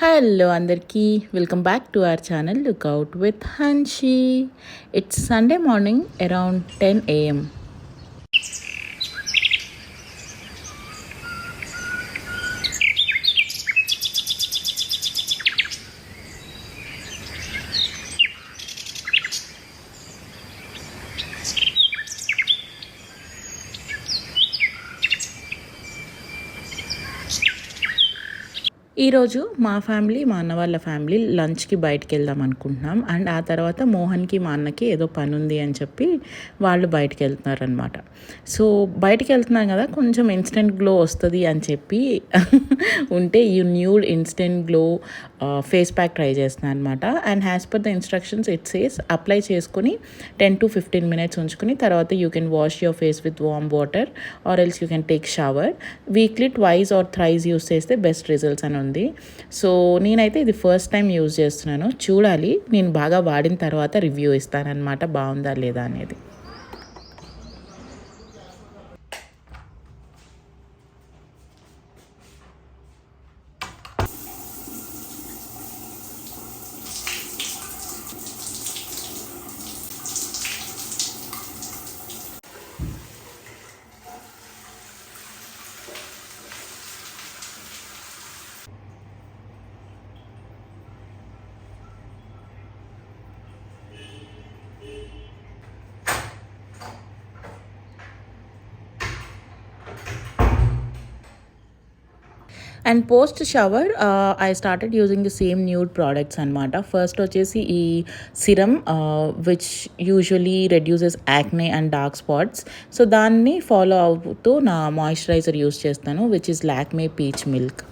Hello అందరికీ. Welcome back to our channel lookout with Hanshi it's Sunday morning around ten AM ఈరోజు మా family మా అన్న వాళ్ళ ఫ్యామిలీ లంచ్కి బయటికి వెళ్దాం అనుకుంటున్నాం. అండ్ ఆ తర్వాత మోహన్కి మా అన్నకి ఏదో పని ఉంది అని చెప్పి వాళ్ళు బయటికి వెళ్తున్నారనమాట సో బయటికి వెళ్తున్నాం కదా కొంచెం ఇన్స్టెంట్ గ్లో వస్తుంది అని చెప్పి ఉంటే ఈ new instant glow face pack try చేస్తున్నాను అనమాట and as per the instructions it says apply చేసుకుని టెన్ టు ఫిఫ్టీన్ మినిట్స్ ఉంచుకుని తర్వాత you can wash your face with warm water or else you can take shower. Weekly twice or thrice use చేస్తే best results అని ఉంది. So నేనైతే ఇది first time use చేస్తున్నాను. చూడాలి. నేను బాగా వాడిన తర్వాత రివ్యూ ఇస్తానన్నమాట. బాగుందా లేదా అనేది. And post shower I started using the same nude products అనమాట ఫస్ట్ వచ్చేసి ఈ serum which usually reduces acne and dark spots so దాన్ని ఫాలో అవుతూ నా మాయిశ్చరైజర్ యూస్ చేస్తాను which is Lakme peach milk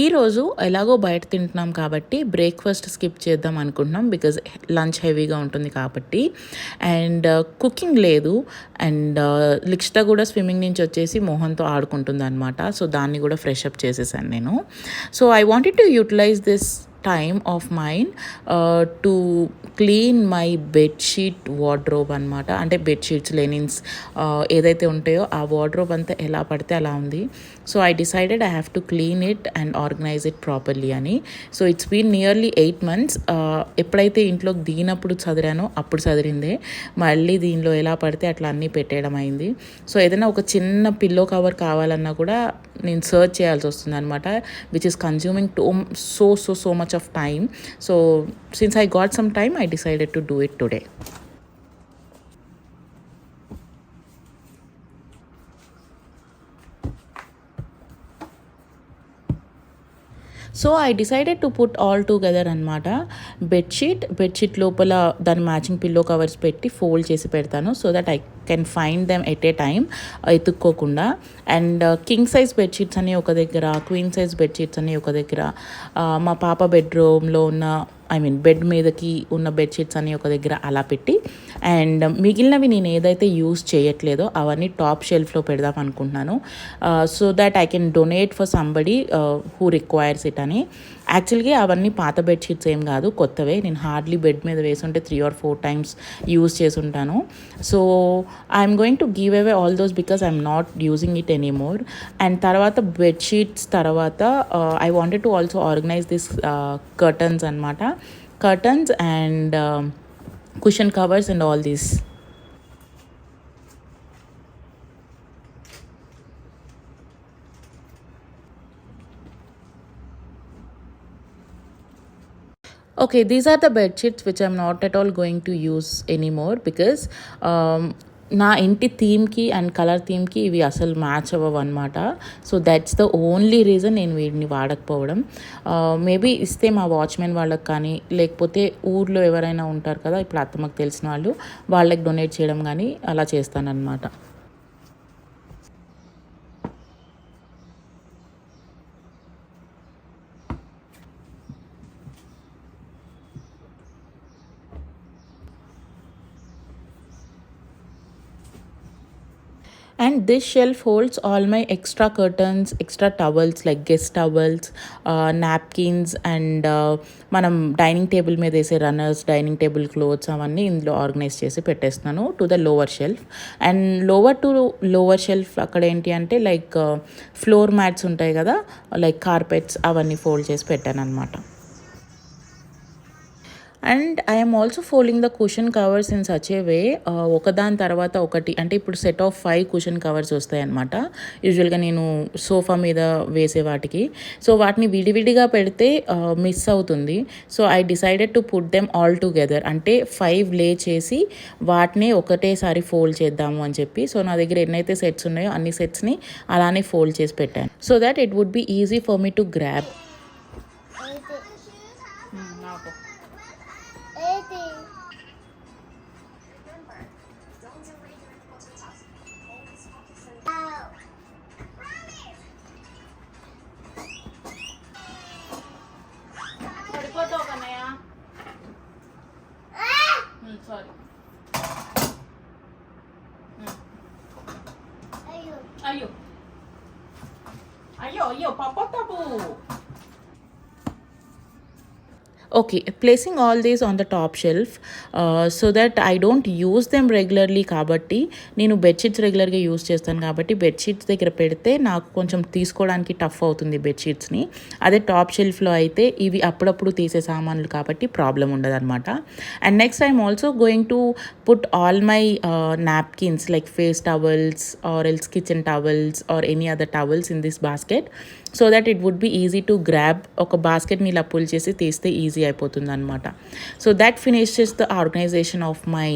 ఈరోజు ఎలాగో బయట తింటున్నాం కాబట్టి బ్రేక్ఫాస్ట్ స్కిప్ చేద్దాం అనుకుంటున్నాం బికాజ్ లంచ్ హెవీగా ఉంటుంది కాబట్టి. అండ్ కుకింగ్ uh, లేదు. అండ్ uh, లిక్షిత కూడా స్విమ్మింగ్ నుంచి వచ్చేసి మోహన్తో ఆడుకుంటుంది అనమాట సో దాన్ని కూడా ఫ్రెష్ అప్ చేసేసాను నేను. So I wanted to utilise this time of mind to clean my bedsheet wardrobe అనమాట అంటే బెడ్షీట్స్ లెనిన్స్ uh, ఏదైతే ఉంటాయో ఆ వార్డ్రోబ్ అంతా ఎలా పడితే అలా ఉంది. So I decided I have to clean it and organise it properly అని so it's been nearly eight months ఎప్పుడైతే ఇంట్లోకి దిగినప్పుడు చదివానో అప్పుడు చదివిందే మళ్ళీ దీనిలో ఎలా పడితే అట్లా అన్నీ పెట్టేయడం అయింది. సో ఏదైనా ఒక చిన్న పిల్లో కవర్ కావాలన్నా కూడా నేను సర్చ్ చేయాల్సి వస్తుంది అనమాట which is consuming too so so so much of time so since I got some time I decided to do it today so I decided to put all together అనమాట bedsheet bedsheet లోపల దాని matching pillow covers పెట్టి fold చేసి పెడతాను so that I can find them at a time ఎత్తుక్కోకుండా. And uh, king size bedsheets అని ఒక దగ్గర queen size bedsheets అని ఒక దగ్గర. మా పాప బెడ్రూమ్లో ఉన్న ఐ మీన్ బెడ్ మీదకి ఉన్న బెడ్షీట్స్ అని ఒక దగ్గర అలా పెట్టి అండ్ మిగిలినవి నేను ఏదైతే యూస్ చేయట్లేదో అవన్నీ టాప్ షెల్ఫ్లో పెడదాం అనుకుంటున్నాను. So that I can donate for somebody who requires it అని. యాక్చువల్గా అవన్నీ పాత బెడ్షీట్స్ ఏం కాదు కొత్తవే. నేను హార్డ్లీ బెడ్ మీద వేసుంటే three or four times use చేసి ఉంటాను so I'm going to give away all those because I'm not using it anymore and తర్వాత బెడ్షీట్స్ తర్వాత I wanted to also organise this curtains అనమాట curtains and cushion covers and all this okay these are the bed sheets which i'm not at all going to use anymore because um, నా ఇంటి థీమ్కి and colour థీమ్కి ఇవి అసలు match అవ్వవు అనమాట so that's the only reason నేను వీటిని వాడకపోవడం. Maybe ఇస్తే మా వాచ్మెన్ వాళ్ళకి కానీ లేకపోతే ఊర్లో ఎవరైనా ఉంటారు కదా ఇప్పుడు అత్తమ్మకు తెలిసిన వాళ్ళు వాళ్ళకి డొనేట్ చేయడం కానీ అలా చేస్తానన్నమాట. And this shelf holds all my extra curtains extra towels like guest towels napkins and మనం డైనింగ్ టేబుల్ మీద వేసే రన్నర్స్ డైనింగ్ టేబుల్ క్లోత్స్ అవన్నీ ఇందులో ఆర్గనైజ్ చేసి పెట్టేస్తున్నాను to the lower shelf and lower to lower shelf అక్కడ ఏంటి అంటే లైక్ ఫ్లోర్ మ్యాట్స్ ఉంటాయి కదా లైక్ కార్పెట్స్ అవన్నీ ఫోల్డ్ చేసి పెట్టాను అనమాట and I'm also folding the cushion covers in such a way ఒకదాని తర్వాత ఒకటి అంటే ఇప్పుడు set of five cushion covers వస్తాయి అనమాట యూజువల్గా నేను సోఫా మీద వేసే వాటికి. సో వాటిని విడివిడిగా పెడితే uh, మిస్ అవుతుంది. So I decided to put them all together అంటే ఫైవ్ లే చేసి వాటిని ఒకటేసారి ఫోల్డ్ చేద్దాము అని చెప్పి. సో నా దగ్గర ఎన్నైతే సెట్స్ ఉన్నాయో అన్ని సెట్స్ని అలానే ఫోల్డ్ చేసి పెట్టాను. So that it would be easy for me to grab అయ్యో అయ్యో అయ్యో పప్పొత్తాపు okay placing all these on the top shelf uh, so that i don't use them regularly కాబట్టి నేను బెడ్షీట్స్ రెగ్యులర్గా యూస్ చేస్తాను కాబట్టి బెడ్షీట్స్ దగ్గర పెడితే నాకు కొంచెం తీసుకోవడానికి టఫ్ అవుతుంది బెడ్షీట్స్ని అదే టాప్ షెల్ఫ్లో అయితే ఇవి అప్పుడప్పుడు తీసే సామాన్లు కాబట్టి ప్రాబ్లం ఉండదు అనమాట and next I'm also going to put all my napkins like face towels or else kitchen towels or any other towels in this basket so that it would be easy to grab ఒక బాస్కెట్ని ఇలా pull చేసి తీస్తే easy easy అయిపోతుంది అనమాట so that finishes the organisation of my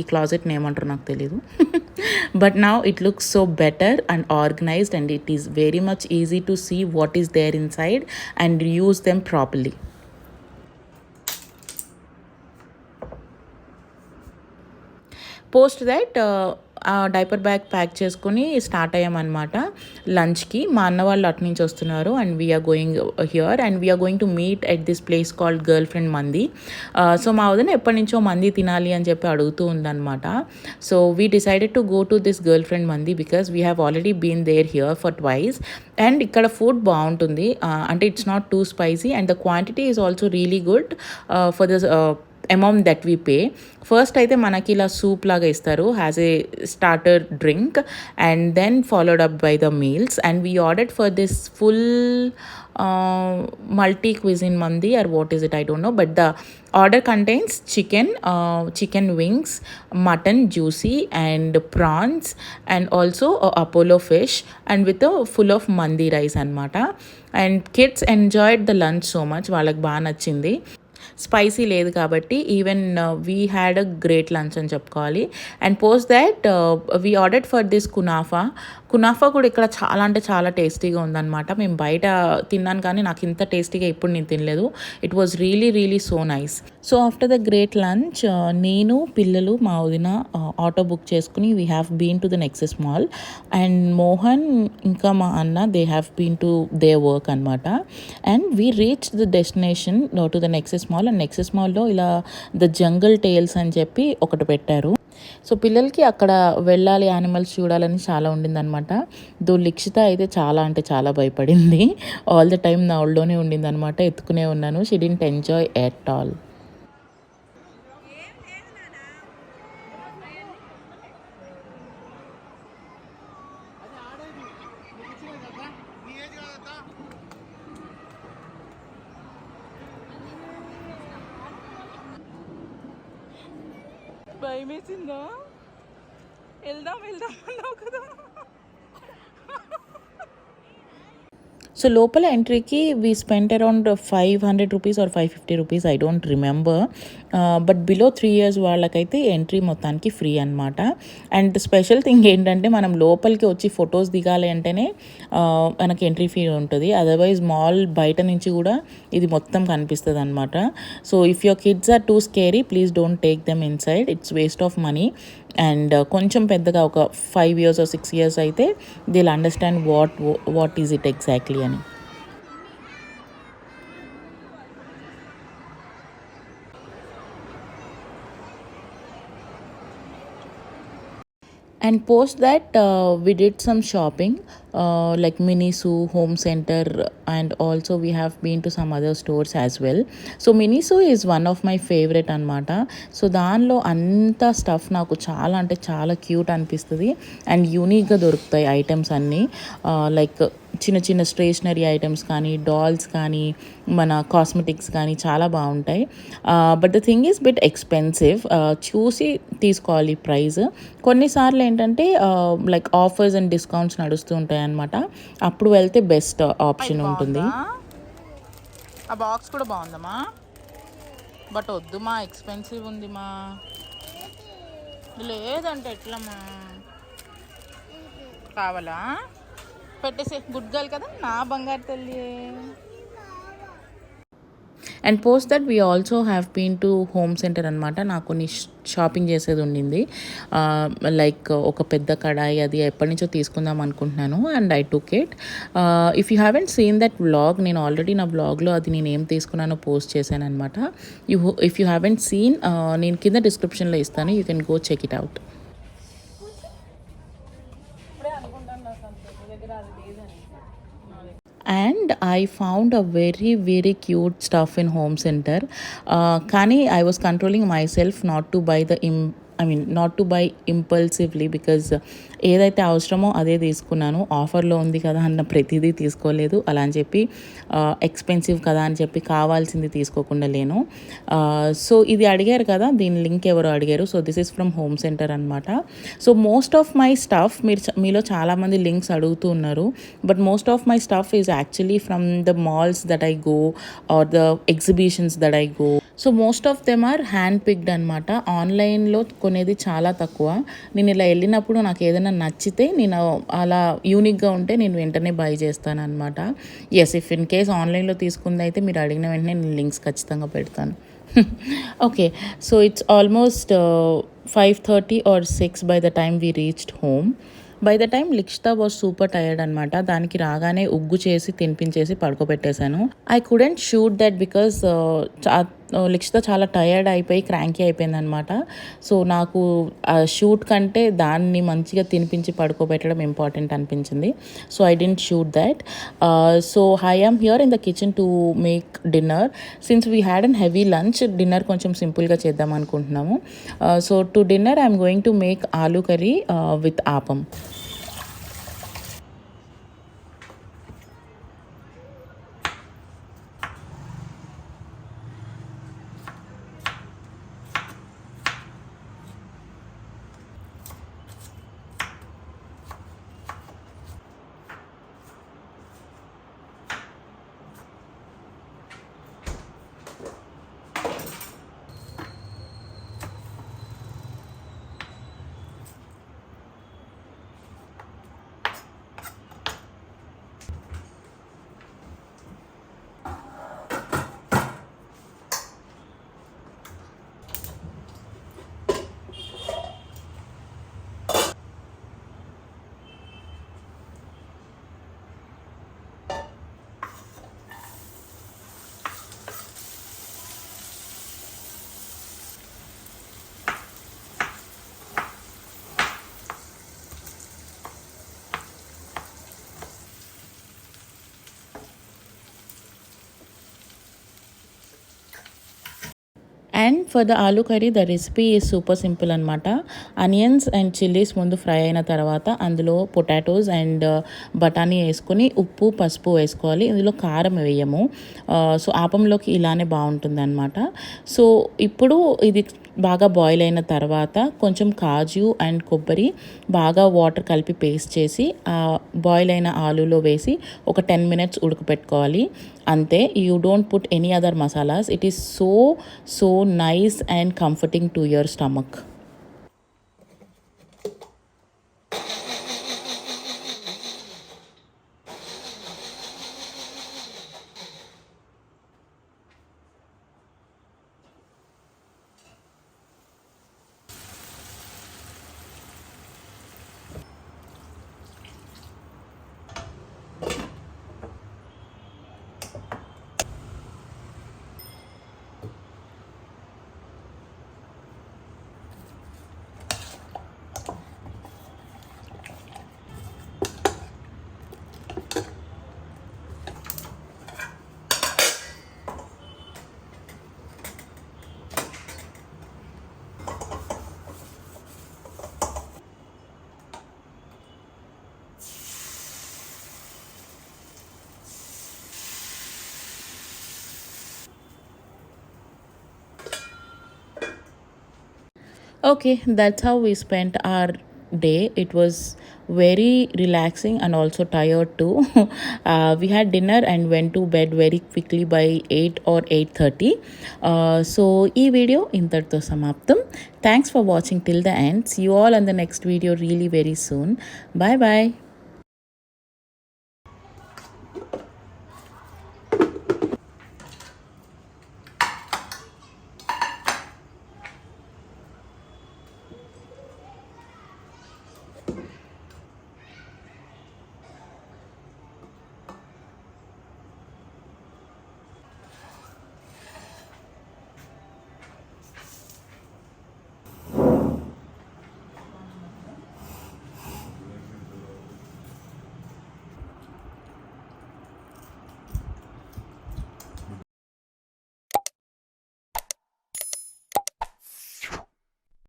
ఈ క్లాజెట్ని ఏమంటారు నాకు తెలీదు. But now it looks so better and organised and it is very much easy to see what is there inside and use them properly post that diaper bag pack చేసుకుని start అయ్యామన్నమాట లంచ్కి. మా అన్న వాళ్ళు అటు నుంచి వస్తున్నారు and we're going here and we're going to meet at this place called girl friend మంది సో మా వదిన ఎప్పటి నుంచో మంది తినాలి అని చెప్పి అడుగుతూ ఉందన్నమాట. So we decided to go to this girl friend మంది because we have already been there here for twice and ఇక్కడ ఫుడ్ బాగుంటుంది. అంటే it's not too spicy and the quantity is also really good for the amount that we pay first అయితే మనకి ఇలా soup లాగా ఇస్తారు as a starter drink and then followed up by the meals and we order for this full multi cuisine మంది or what is it I don't know but the order contains chicken chicken wings mutton juicy and prawns and also Apollo fish and with full of మంది rice అనమాట and kids enjoyed the lunch so much వాళ్ళకి బాగా నచ్చింది. Spicy లేదు కాబట్టి even we had a great lunch అని చెప్పుకోవాలి. And post that we order for this kunafa kunafa కూడా ఇక్కడ చాలా అంటే చాలా టేస్టీగా ఉందన్నమాట. మేము బయట తిన్నాను కానీ నాకు ఇంత టేస్టీగా ఇప్పుడు నేను తినలేదు. It was really really so nice so after the great lunch నేను పిల్లలు మా వదిన uh, ఆటో బుక్ చేసుకుని we have been to the Nexus mall and Mohan ఇంకా మా అన్న they have been to they work అనమాట and we reach the destination to the Nexus mall and Nexus మాల్లో ఇలా ద జంగల్ టేల్స్ అని చెప్పి ఒకటి పెట్టారు. సో పిల్లలకి అక్కడ వెళ్ళాలి యానిమల్స్ చూడాలని చాలా ఉండిందనమాట దో లిక్షిత అయితే చాలా అంటే చాలా భయపడింది. ఆల్ ద టైమ్ నా ఒళ్ళోనే ఉండిందనమాట ఎత్తుకునే ఉన్నాను. She didn't enjoy at all భయమేసిందా? వెళ్దాం వెళ్దాం అన్నావు కదా సో లోపల ఎంట్రీకి we spend around five hundred rupees or five fifty rupees I don't remember but below three years వాళ్ళకైతే ఎంట్రీ మొత్తానికి ఫ్రీ అనమాట అండ్ స్పెషల్ థింగ్ ఏంటంటే మనం లోపలికి వచ్చి ఫొటోస్ దిగాలి అంటేనే మనకి ఎంట్రీ ఫీ ఉంటుంది. అదర్వైజ్ మాల్ బయట నుంచి కూడా ఇది మొత్తం కనిపిస్తుంది అనమాట so if your kids are too scary please don't take them inside it's waste of money and కొంచెం పెద్దగా ఒక ఫైవ్ ఇయర్స్ సిక్స్ ఇయర్స్ అయితే they'll understand what what is it exactly అని. And post that we did some shopping uh, like miniso home center and also we have been to some other stores as well. So Miniso is one of my favourite అనమాట so దానిలో అంత stuff నాకు చాలా అంటే చాలా cute అనిపిస్తుంది. And యూనిక్గా దొరుకుతాయి ఐటమ్స్ అన్నీ. Uh, లైక్ చిన్న చిన్న స్టేషనరీ ఐటమ్స్ కానీ డాల్స్ కానీ మన కాస్మెటిక్స్ కానీ చాలా బాగుంటాయి. But the thing is bit expensive చూసి తీసుకోవాలి ప్రైస్ కొన్నిసార్లు ఏంటంటే లైక్ ఆఫర్స్ అండ్ డిస్కౌంట్స్ నడుస్తూ ఉంటాయి అనమాట అప్పుడు వెళ్తే బెస్ట్ ఆప్షన్ ఉంటుంది. ఆ బాక్స్ కూడా బాగుందమ్మా. బట్ వద్దుమా ఎక్స్పెన్సివ్ ఉందిమా. లేదంటే ఎట్లమ్మా? కావాలా? పెట్టేసి గుడ్ గర్ల్ కదా నా బంగారు తల్లి and post that we also have been to home centre అనమాట నాకు కొన్ని షాపింగ్ చేసేది ఉండింది. Uh, లైక్ uh, ఒక పెద్ద కడాయి అది ఎప్పటి నుంచో తీసుకుందాం అనుకుంటున్నాను. And I took it if you haven't seen that vlog నేను ఆల్రెడీ నా వ్లాగ్లో అది నేను ఏం తీసుకున్నానో పోస్ట్ చేశాను అనమాట you if you haven't seen నేను కింద డిస్క్రిప్షన్లో ఇస్తాను. You can go check it out and I found a very very cute stuff in Home Center. Uh, Kani, I was controlling myself not to buy the Im- I mean, not to buy impulsively because ఏదైతే అవసరమో అదే తీసుకున్నాను. ఆఫర్లో ఉంది కదా అన్న ప్రతిదీ తీసుకోలేదు. అలా అని చెప్పి ఎక్స్పెన్సివ్ కదా అని చెప్పి కావాల్సింది తీసుకోకుండా లేను. సో ఇది అడిగారు కదా దీని లింక్ ఎవరు అడిగారు. So this is from home centre అనమాట so most of my stuff మీరు మీలో చాలామంది లింక్స్ అడుగుతూ ఉన్నారు. But most of my stuff is actually from the malls that I go or the exhibitions that I go so most of them are hand picked అనమాట ఆన్లైన్లో కొనేది చాలా తక్కువ. నేను ఇలా వెళ్ళినప్పుడు నాకు ఏదైనా నచ్చితే నేను అలా యూనిక్గా ఉంటే నేను వెంటనే బై చేస్తాను అనమాట ఎస్ ఇఫ్ ఇన్ కేస్ ఆన్లైన్లో తీసుకుంది అయితే మీరు అడిగిన వెంటనే నేను లింక్స్ ఖచ్చితంగా పెడతాను. Okay so it's almost five thirty or six by the time we reached home by the time Likshitha was super tired అనమాట దానికి రాగానే ఉగ్గు చేసి తినిపించేసి పడుకోబెట్టేశాను. I couldn't shoot that because Likshitha చాలా టయర్డ్ అయిపోయి క్రాంకీ అయిపోయింది అనమాట సో నాకు ఆ షూట్ కంటే దాన్ని మంచిగా తినిపించి పడుకోబెట్టడం ఇంపార్టెంట్ అనిపించింది. So I didn't shoot that. So I am here in the kitchen to make dinner. Since we had an heavy lunch dinner కొంచెం సింపుల్గా చేద్దాం అనుకుంటున్నాము. So to dinner I'm going to make aloo curry with appam. And for the aloo curry the recipe is super simple అనమాట onions and chillies ముందు fry అయిన తర్వాత అందులో potatoes and uh, బఠానీ వేసుకొని ఉప్పు పసుపు వేసుకోవాలి. ఇందులో కారం వేయము. Uh, సో ఆపంలోకి ఇలానే బాగుంటుంది అనమాట సో ఇప్పుడు ఇది బాగా బాయిల్ అయిన తర్వాత కొంచెం కాజు అండ్ కొబ్బరి బాగా వాటర్ కలిపి పేస్ట్ చేసి బాయిల్ అయిన ఆలూలో వేసి ఒక టెన్ మినిట్స్ ఉడకపెట్టుకోవాలి. అంతే you don't put any other masalas it is so so nice and comforting to your stomach Okay, that's how we spent our day. It was very relaxing and also tired too. uh, we had dinner and went to bed very quickly by 8 or 8.30. Uh, so, e video intartho samaptam. Thanks for watching till the end. See you all on the next video really very soon. Bye-bye.